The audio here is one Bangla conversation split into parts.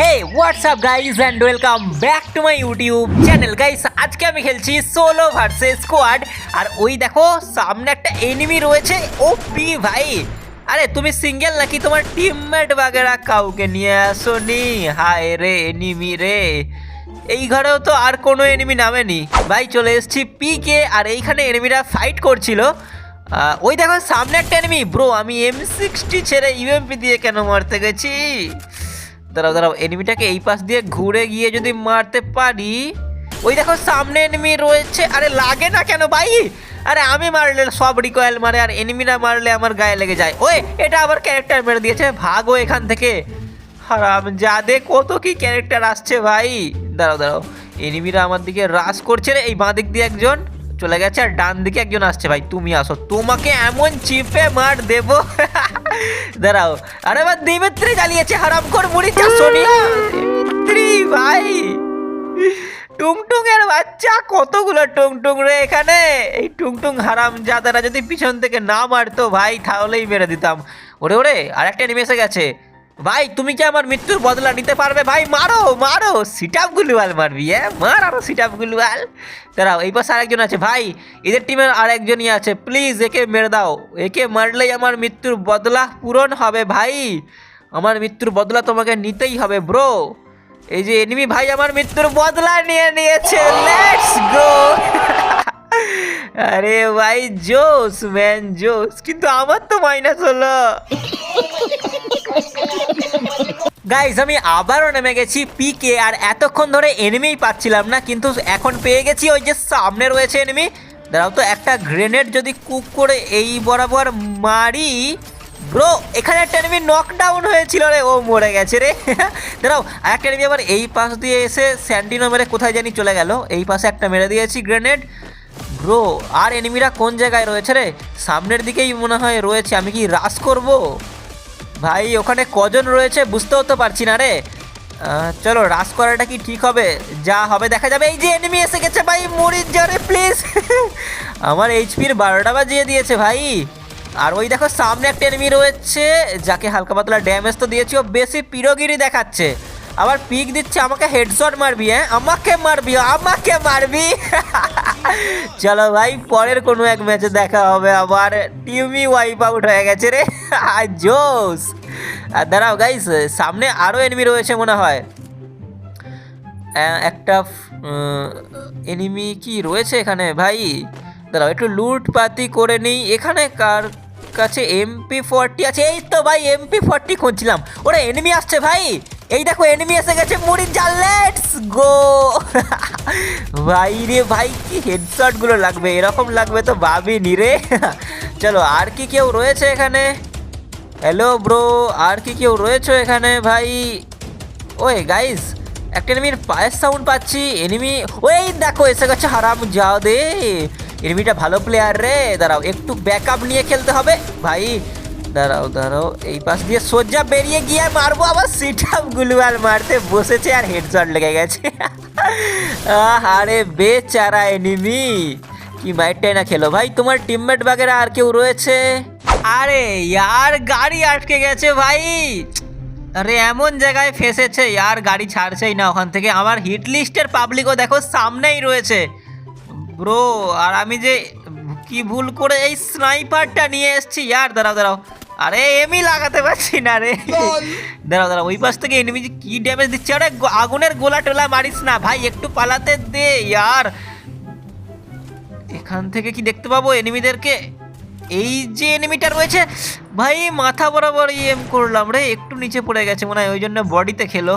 Hey WhatsApp guys and welcome back to my YouTube channel guys আজকে আমি খেলছি সোলো ভার্সেস স্কোয়াড আর ওই দেখো, সামনে একটা এনিমি রয়েছে ও পি ভাই। আরে, তুমি সিঙ্গেল নাকি? তোমার টিমমেট বাগেরা কাউকে নিয়ে আসোনি? হায় রে এনিমি রে। এই ঘরেও তো আর কোনো এনিমি নামেনি। ভাই, চলে এসেছি পিকে আর এইখানে এনিমিরা ফাইট করছিল। ওই দেখো, সামনে একটা এনিমি ব্রো আমি এম সিক্সটি ছেড়ে ইউএমপি দিয়ে কেন মারতে গেছি? দাঁড়াও দাঁড়াও এনিমিটাকে এই পাশ দিয়ে ঘুরে গিয়ে যদি মারতে পারি, ওই দেখো সামনে এনিমি রয়েছে। আরে লাগে না কেন ভাই? আরে আমি মারলে সব রিকয়েল মারে, আর এনিমিরা মারলে আমার গায়ে লেগে যায়। ওই, এটা আবার ক্যারেক্টার মেরে দিয়েছে, ভাগো এখান থেকে। হারাম যাদে কত কি ক্যারেক্টার আসছে ভাই? দাঁড়াও দাঁড়াও এনিমিরা আমার দিকে রাস করছে রে। এই বাঁ দিক দিয়ে একজন চলে গেছে, আর ডান দিকে একজন আসছে ভাই। তুমি আসো, তোমাকে এমন চিপে মার দেব। দাঁড়াও। আরে এবার দিমিত্রি জ্বালিয়েছে হারাম কর মুড়ি চারশো দিমিত্রি ভাই এর বাচ্চা, কতগুলো টুংটুং রে এখানে? এই টুংটুং হারাম যাদারা যদি পিছন থেকে না মারতো ভাই, তাহলেই মেরে দিতাম। ওরে ওরে আর একটা নেমে এসে গেছে। ভাই, তুমি কি আমার মৃত্যুর বদলা নিতে পারবে? ভাই, মারো মারো সিটাপ গুলুয়াল মারবি হ্যাঁ? মার আরও সিটাপ গুলুয়াল। দাঁড়াও, এই পাশে আরেকজন আছে। ভাই, এদের টিমের আরেকজনই আছে। প্লিজ একে মেরে দাও। একে মারলেই আমার মৃত্যুর বদলা পূরণ হবে, ভাই। আমার মৃত্যুর বদলা তোমাকে নিতেই হবে ব্রো এই যে এনিমি ভাই, আমার মৃত্যুর বদলা নিয়ে নিয়েছে। লেটস গো আরে ভাই জোস ম্যান জোস কিন্তু আমার তো মাইনাস হলো। গাইজ আমি আবারও নেমে গেছি পিকে আর এতক্ষণ ধরে এনিমিই পাচ্ছিলাম না, কিন্তু এখন পেয়ে গেছি ওই যে সামনে রয়েছে এনিমি দাঁড়াও তো, একটা গ্রেনেড যদি কুক করে এই বরাবর মারি। ব্রো এখানে একটা এনিমি নকডাউন হয়েছিল রে, ও মরে গেছে রে। দাঁড়াও আর একটা এনিমি আবার এই পাশ দিয়ে এসে স্যান্ডিনো মেরে কোথায় জানি চলে গেল। এই পাশে একটা মেরে দিয়েছি গ্রেনেড ব্রো আর এনিমিরা কোন জায়গায় রয়েছে রে? সামনের দিকেই মনে হয় রয়েছে, আমি কি রাস করব? ভাই, ওখানে কজন রয়েছে বুঝতেও তো পারছি না রে। চলো, রাস করাটা কি ঠিক হবে? যা হবে দেখা যাবে। এই যে এনিমি এসে গেছে ভাই মরিচ জরে প্লিজ আমার এইচপির বারোটা বাজিয়ে দিয়েছে ভাই। আর ওই দেখো, সামনে একটা এনিমি রয়েছে, যাকে হালকা পাতলা ড্যামেজ তো দিয়েছি, ও বেশি পিরোগিরি দেখাচ্ছে। আবার পিক দিচ্ছে, আমাকে হেডশট মারবি হ্যাঁ? আমাকে মারবি আমাকে মারবি। চলো ভাই, পরের কোনো এক ম্যাচে দেখা হবে আবার। টিমই ওয়াইপ আউট হয়ে গেছে রে। জোস আর দাঁড়াও গাইস সামনে আরও এনিমি রয়েছে মনে হয়। একটা এনিমি কি রয়েছে এখানে ভাই? দাঁড়াও, একটু লুটপাতি করে নিই। এখানে কার কাছে এমপি ফর্টি আছে? এই তো ভাই এমপি ফর্টি খুঁজছিলাম। ওরা এনিমি আসছে ভাই। এই দেখো এনিমি এসে গেছে মুড়ি জাল লেটস গো ভাই রে ভাই, কি হেডশটগুলো লাগবে, এরকম লাগবে তো ভাবিনি রে। চলো, আর কি কেউ রয়েছে এখানে? হ্যালো ব্রো আর কি কেউ রয়েছে এখানে ভাই? ওই গাইস একটা এনিমির পায়ের সাউন্ড পাচ্ছি এনিমি ওই দেখো, এসে গেছে হারাম যাও দে এনিমিটা ভালো প্লেয়ার রে, দাঁড়াও, একটু ব্যাকআপ নিয়ে খেলতে হবে। ভাই দাঁড়াও দাঁড়াও। এই পাশ দিয়ে সোজা বেরিয়ে গিয়ে মারবো, আবার সিট আপ গুলুয়াল মারতে বসেছে আর হেডশট লেগে গেছে। আরে বেচারা এনিমি কি মাইটটাই না খেলো। ভাই, তোমার টিমমেট বাগেরা আর কেউ রয়েছে? আরে ইয়ার গাড়ি আটকে গেছে ভাই। আরে এমন জায়গায় ফেসেছে, ইয়ার গাড়ি ছাড়ছেই না ওখান থেকে। আমার হিট লিস্টের পাবলিকও দেখো সামনেই রয়েছে। ব্রো আর আমি যে কি ভুল করে এই স্নাইপারটা নিয়ে এসেছি। ইয়ার, দাঁড়াও দাঁড়াও। আরে এমই লাগাতে পারছি না রে। দাঁড়াও দাঁড়া ওই পাশ থেকে এনিমি কি ড্যামেজ দিচ্ছে? আরে আগুনের গোলা টোলা মারিস না ভাই একটু পালাতে দে ইয়ার। এখান থেকে কি দেখতে পাবো এনিমিদেরকে এই যে এনিমিটা রয়েছে ভাই মাথা বরাবর এম করলাম রে একটু নিচে পড়ে গেছে মনে হয় ওই জন্য বডিতে খেলো।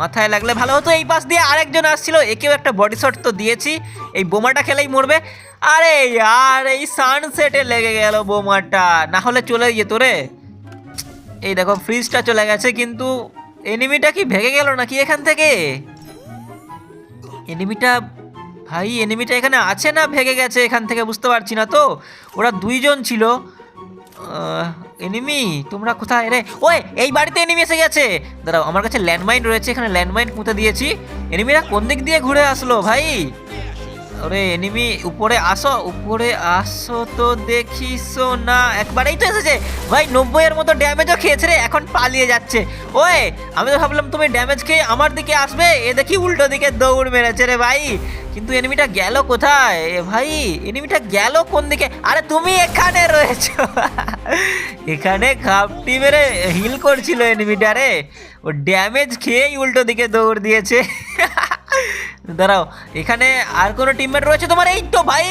মাথায় লাগলে ভালো হতো। এই পাশ দিয়ে আরেকজন আসছিল, একেও একটা বডি শট তো দিয়েছি। এই বোমাটা খেলেই মরবে। আরে আর এই সানসেটে লেগে গেল বোমাটা। না হলে চলে যেত রে। এই দেখো ফ্রিজটা চলে গেছে, কিন্তু এনিমিটা কি ভেঙে গেল নাকি এখান থেকে? এনিমিটা ভাই এনিমিটা এখানে আছে না? ভেঙে গেছে এখান থেকে, বুঝতে পারছি না তো। ওরা দুইজন ছিল। এনিমি তোমরা কোথায়? রে ওই, এই বাড়িতে এনিমি এসে গেছে। দাঁড়াও, আমার কাছে ল্যান্ডমাইন রয়েছে, এখানে ল্যান্ডমাইন পুঁতে দিয়েছি। এনিমিরা কোন দিক দিয়ে ঘুরে আসলো ভাই? ওরে এনিমি উপরে আসো উপরে আসো তো দেখিস না। একবারেই তো এসেছে। ভাই নব্বইয়ের মতো ড্যামেজও খেয়েছে রে, এখন পালিয়ে যাচ্ছে। ওয়ে আমি তো ভাবলাম তুমি ড্যামেজ খেয়ে আমার দিকে আসবে, এ দেখি উল্টো দিকে দৌড় মেরেছে রে ভাই। কিন্তু এনিমিটা গেল কোথায়? এ ভাই এনিমিটা গেল কোন দিকে? আরে তুমি এখানে রয়েছো। এখানে ঘাপটি মেরে হিল করছিল এনিমিটা রে। ও ড্যামেজ খেয়েই উল্টো দিকে দৌড় দিয়েছে। দাঁড়াও, এখানে আর কোনো টিমমেট রয়েছে তোমার? এই তো ভাই,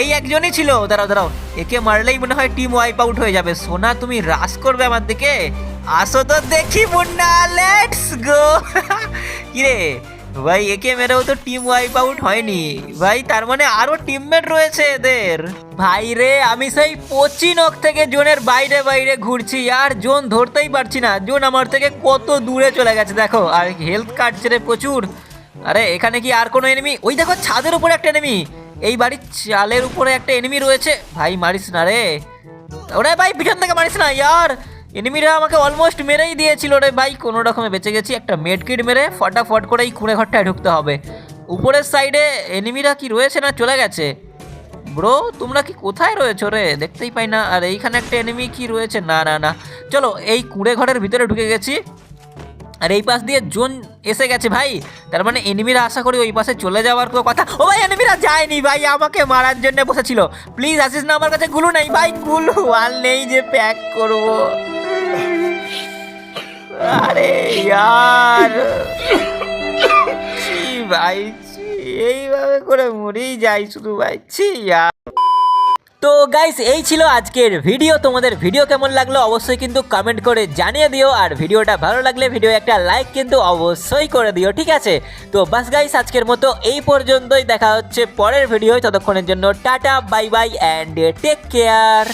এই একজনই ছিল। দাঁড়াও দাঁড়াও, একে মারলেই মনে হয় টিম ওয়াইপ আউট হয়ে যাবে। সোনা, তুমি রাস করবে আমার দিকে। আসো তো দেখি মুন্না লেটস গো কিরে, ভাই, একে মেরেও তো টিম ওয়াইপ আউট হয়নি। ভাই, তার মানে আরও টিমমেট রয়েছে এদের। ভাই রে, আমি সেই পশ্চিমক থেকে জোনের বাইরে বাইরে ঘুরছি, আর জোন ধরতেই পারছি না। জোন আমার থেকে কত দূরে চলে গেছে, দেখো। আর হেলথ কাটছে রে প্রচুর আরে, এখানে কি আর কোনো এনিমি ওই দেখো, ছাদের উপরে একটা এনিমি এই বাড়ির চালের উপরে একটা এনিমি রয়েছে। ভাই, মারিস না রে। ওরে ভাই, পিছন থেকে মারিস না, ইয়ার। এনিমিরা আমাকে অলমোস্ট মেরেই দিয়েছিল রে ভাই। কোনো রকমে বেঁচে গেছি। একটা মেড কিট মেরে ফটাফট করে এই কুঁড়ে ঘরটায় ঢুকতে হবে। উপরের সাইডে এনিমিরা কি রয়েছে না চলে গেছে? ব্রো, তোমরা কি কোথায় রয়েছো রে? দেখতেই পাই না। আর এইখানে একটা এনিমি কি রয়েছে? না না না। চলো, এই কুঁড়ে ঘরের ভিতরে ঢুকে গেছি। আর এই পাশ দিয়ে জোন এসে গেছে ভাই। তার মানে এনিমিরা আশা করি ওই পাশে চলে যাওয়ার কোনো কথা ও ভাই, এনিমিরা যায়নি ভাই, আমাকে মারার জন্য বসেছিল। প্লিজ আসিস না আমার কাছে, গুলো নেই ভাই, গুলো আর নেই যে প্যাক করব। আরে ইয়ার। ভাই এইভাবে করে মরেই যাই শুধু ভাই, ছি, ইয়ার। তো গাইস এই ছিল আজকের ভিডিও তোমাদের ভিডিও কেমন লাগল অবশ্যই কিন্তু কমেন্ট করে জানিয়ে দিও। আর ভিডিওটা ভালো লাগলে ভিডিও একটা লাইক কিন্তু অবশ্যই করে দিও, ঠিক আছে? তো বাস গাইস আজকের মতো এই পর্যন্তই। দেখা হচ্ছে পরের ভিডিও ততক্ষণের জন্য tata bye bye and take care